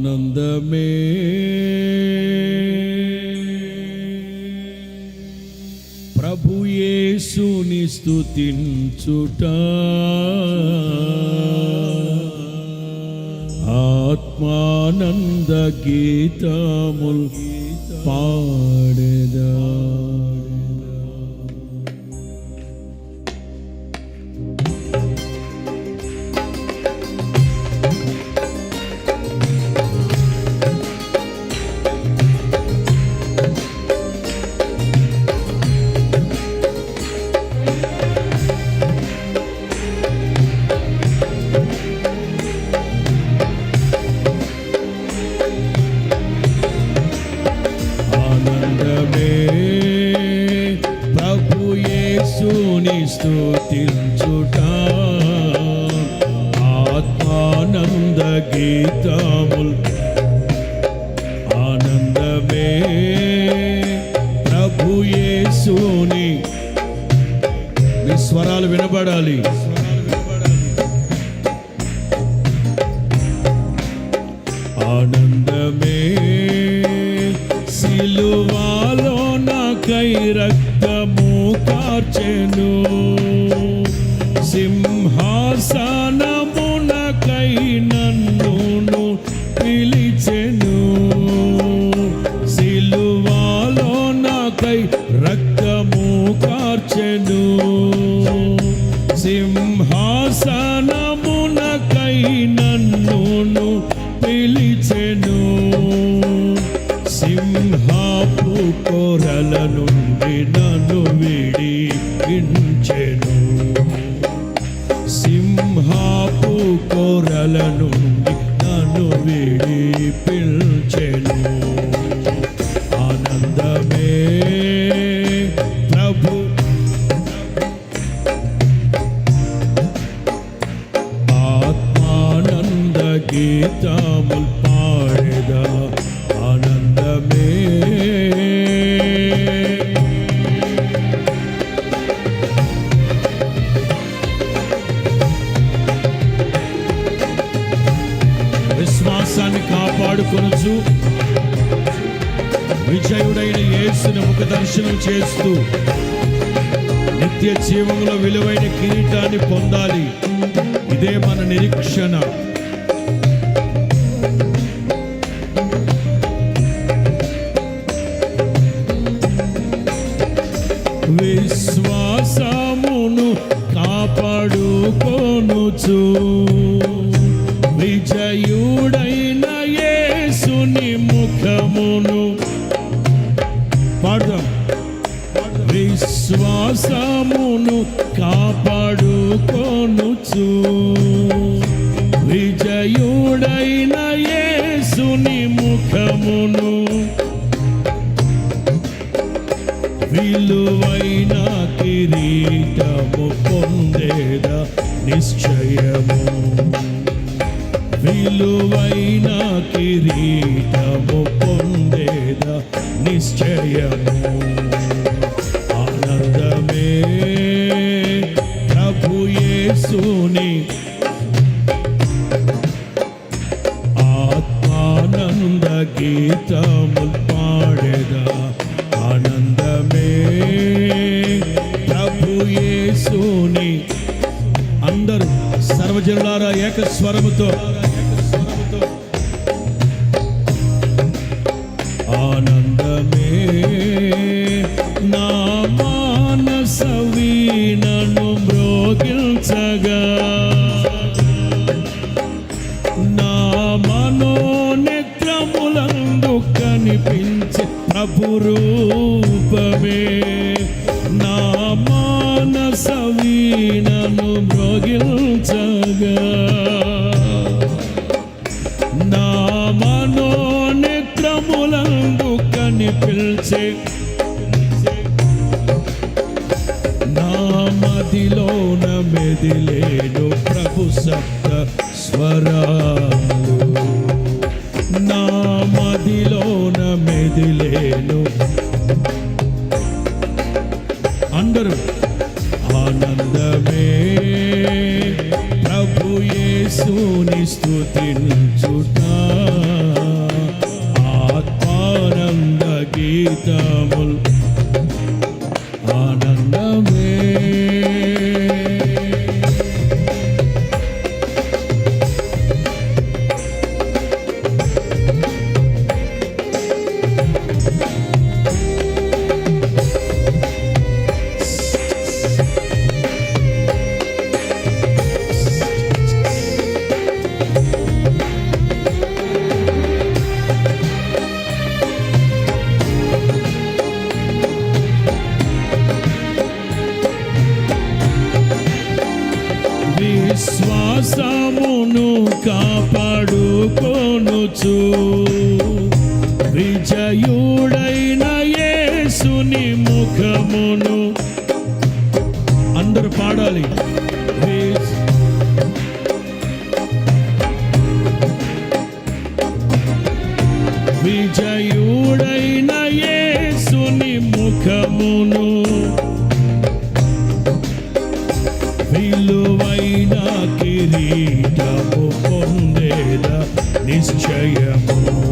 ఆనందమే. ప్రభు యేసుని స్తుతించుట. ఆత్మానంద గీతముల్ పాడేదా సిలువాలో నాకై రక్తము కార్చెను. సింహాసనమునకై విడిపించెను నిశ్చయము. విలువైన కిరీటము పొందేద నిశ్చయము. ఆనందమే ప్రభు యేసుని. ఆత్మానంద గీతముల్ సర్వజనులారా ఏకస్వరముతో. ఆనందమే నా మానస వీణను మ్రోగిల్చగా కనిపించే నా మదిలోన మెదిలేను ప్రభు సప్త స్వరాలు. నా మదిలోన మెదిలేను. అందరూ ఆనందమే. ప్రభు యేసుని స్థుతించుతా జీవితముల్ nic nie dzieje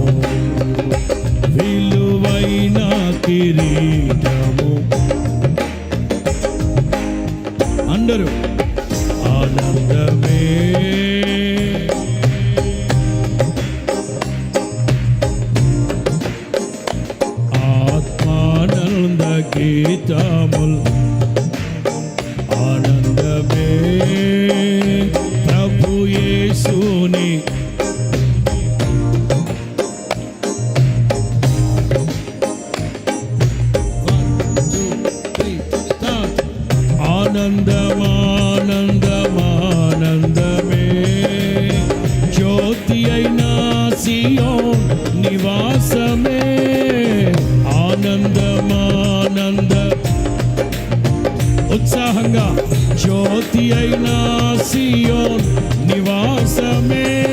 అయినా సియోన్ నివాసమే.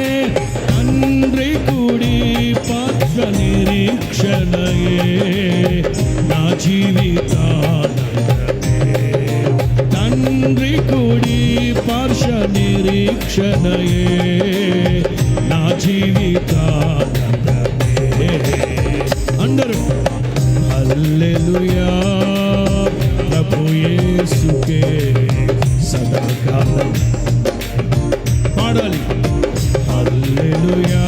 తండ్రి కుడి పాత్ర నిరీక్షణయే. నా జీవితానందమే. తండ్రి కుడి పార్ష నిరీక్షణయే. నా జీవితానంద காதல் பாடாளி அல்லேலூயா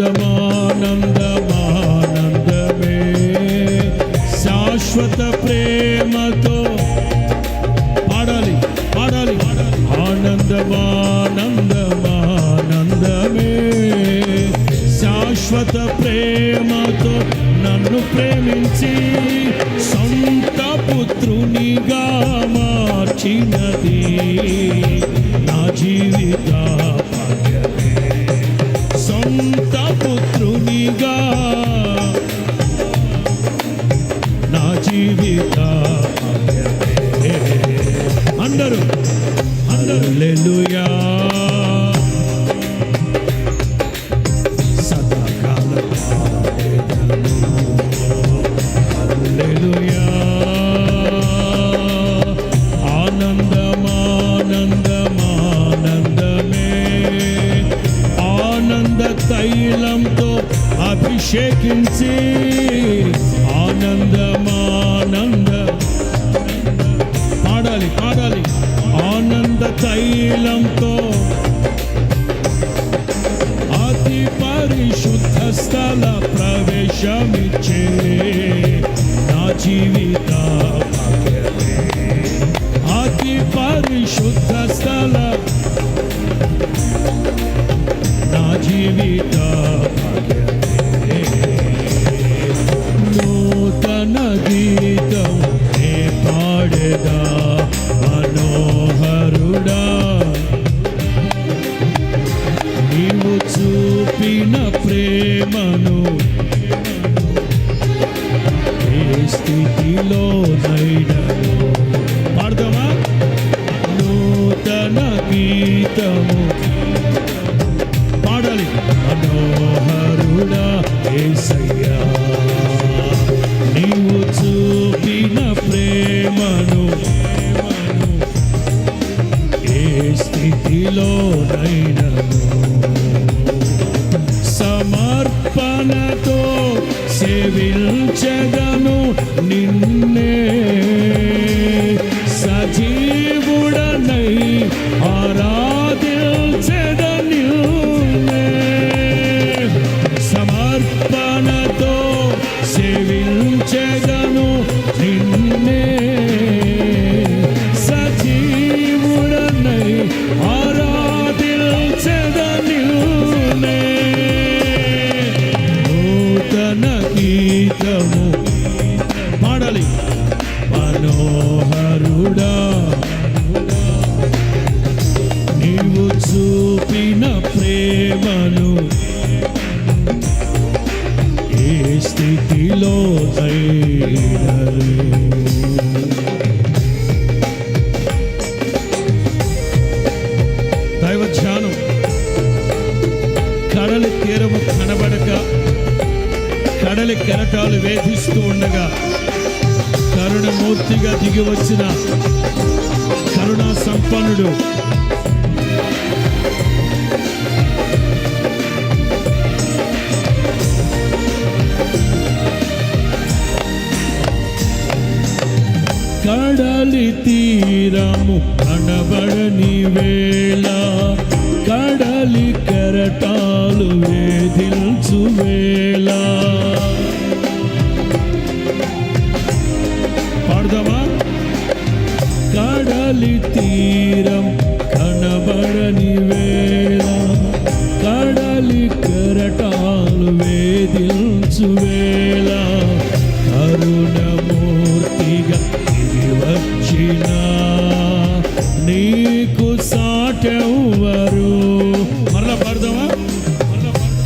ఆనందమానందమానందమే. శాశ్వత ప్రేమతో పాడాలి పాడాలి. ఆనందమానందమానందమే. శాశ్వత ప్రేమతో నన్ను ప్రేమించి సొంత పుత్రునిగా మార్చినది. నా జీవిత భాగ్యమే. సాక్షిగా నా జీవిత అందరూ అందరూ. ಗೀತಮು కడలి తీరము కనబడని వేళ కడలి కెరటాలు వేధించు వేళ పాడదామా కడలి తీరం కనబడని వేళ సాటెవ్వరు మరలా పాడదామా?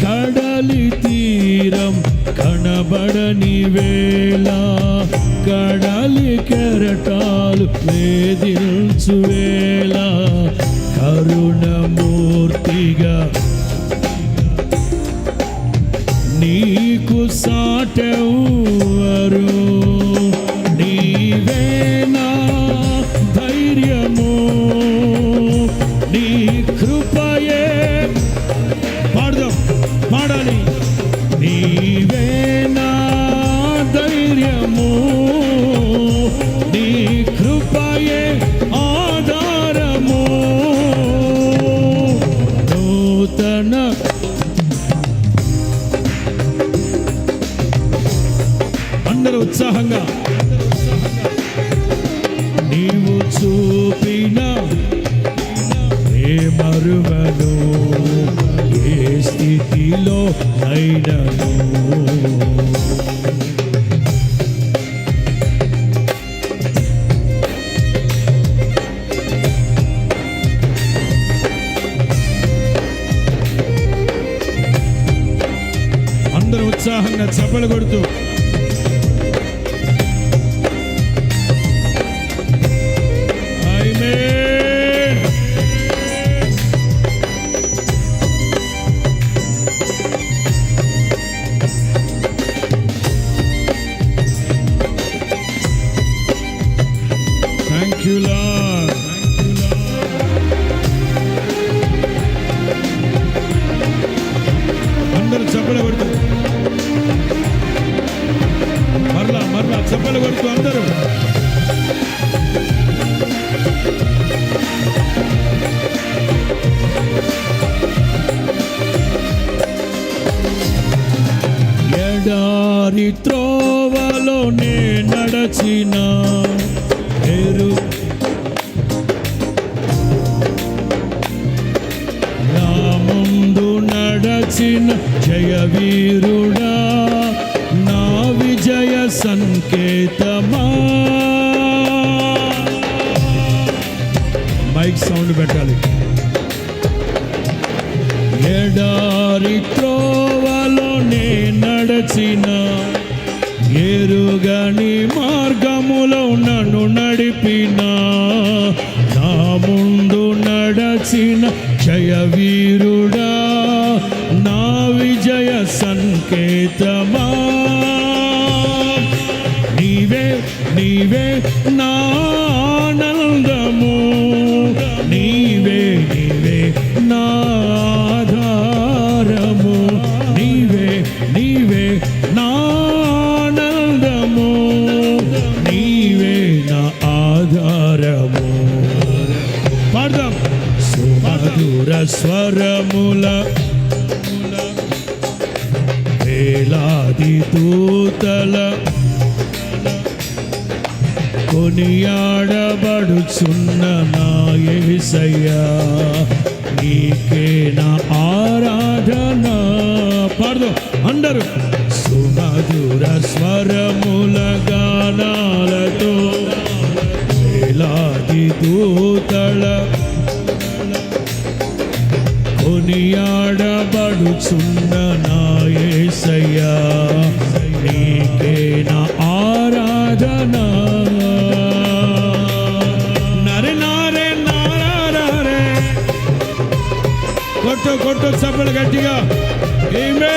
కడలి తీరం కనబడని వేళ కడలి కెరటాలు వేధించు వేళ కరుణమూర్తిగా. నీకు సాటవు అందరూ త్రోవలోనే నడచిన ఎరు. నా ముందు నడచిన జయవీరుడా నా విజయ సంకేతమా. మైక్ సౌండ్ పెట్టాలి. ఎడారి త్రోవలోనే నడచిన ఎరుగని మార్గములో నన్ను నడిపిన. నా ముందు నడచిన జయవీరుడా నా విజయ సంకేతమా? నీవే నీవే నా వందనాయసయ్యా నీకే నా ఆరాధన. పాడదు అందరు. సుమధుర స్వరముల గానాలతో వేలాది దూతల కొనియాడబడుచున్న నాయసయ్యా నీకే నా ఆరాధనా. కుటుంబ సభ్యులు గట్టిగా. ఈమె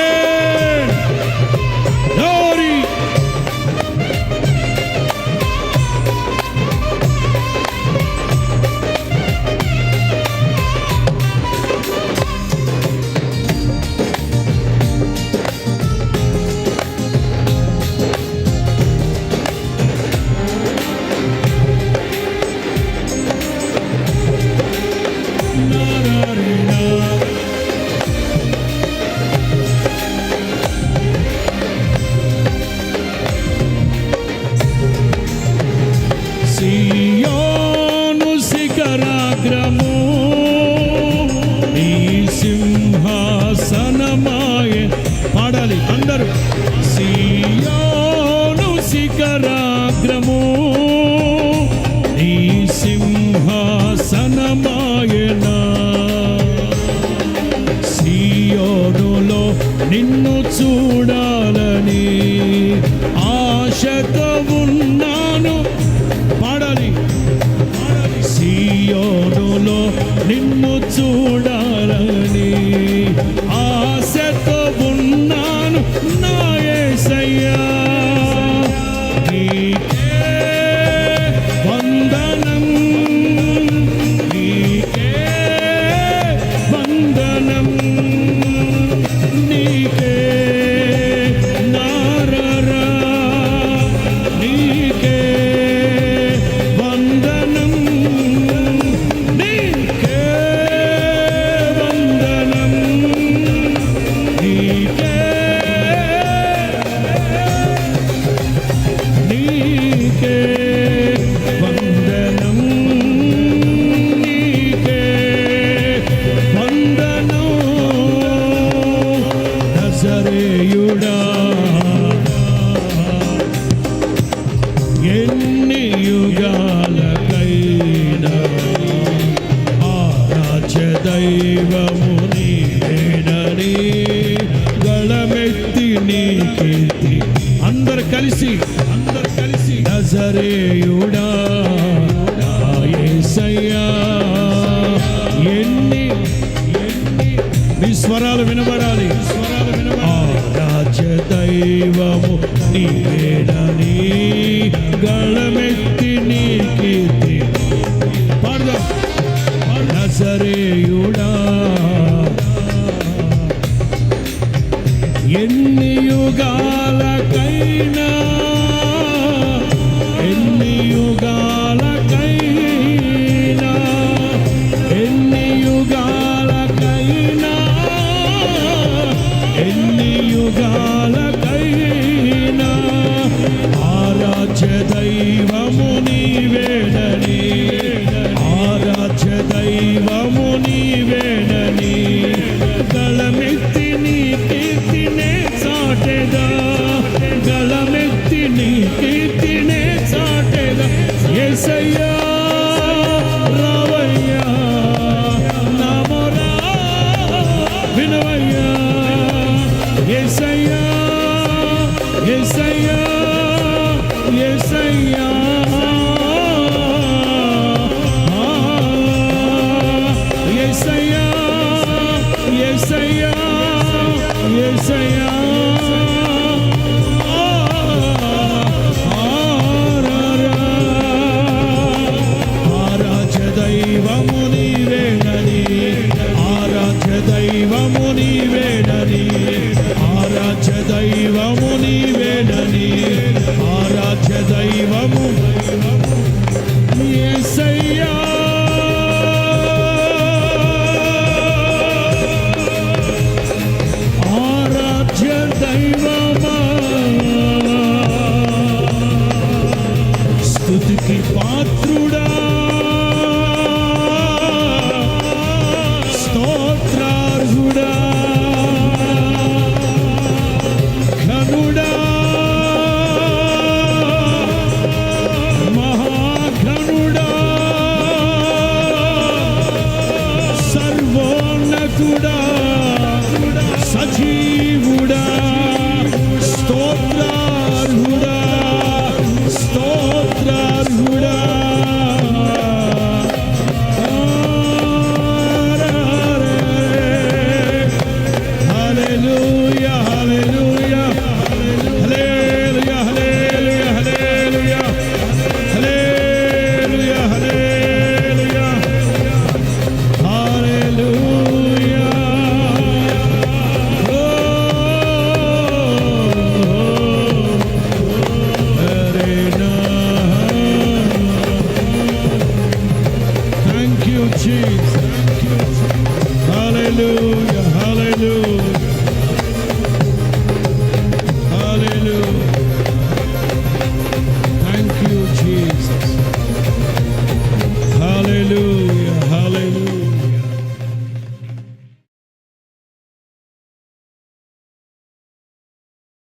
నీకే. అందరు కలిసి అందరు కలిసి నజరేయుడా ఎన్ని నీ స్వరాలు వినబడాలి స్వరాలు వినబడాలి? రాజ దైవము నీ వేడని గళ should